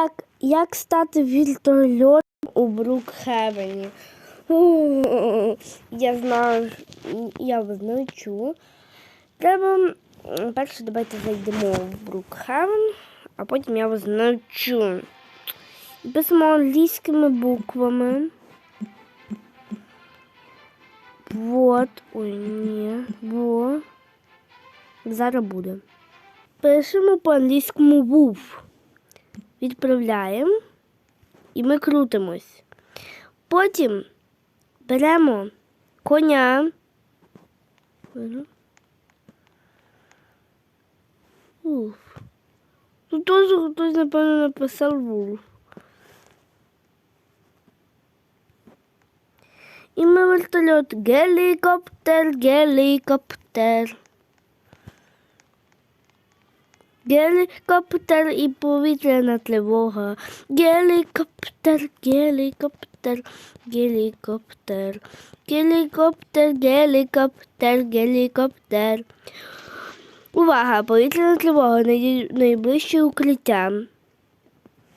Як, як стати вертольотом у Брукхевені? Я знаю, я визначу. Треба перше давайте зайдемо в Брукхевен, а потім я визначу. Писимо англійськими буквами. Вот, ой, ні, во. Зараз буде. Пишемо по англійському вуф. Відправляємо і ми крутимось. Потім беремо коня. Уф. Тут теж хтось, напевно, написав вулф. І ми вертольот. Гелікоптер, гелікоптер. Гелікоптер і повітряна тривога. Гелікоптер, гелікоптер, гелікоптер. Гелікоптер, гелікоптер, гелікоптер. Увага! Повітряна тривога. Най- Найближче укриття.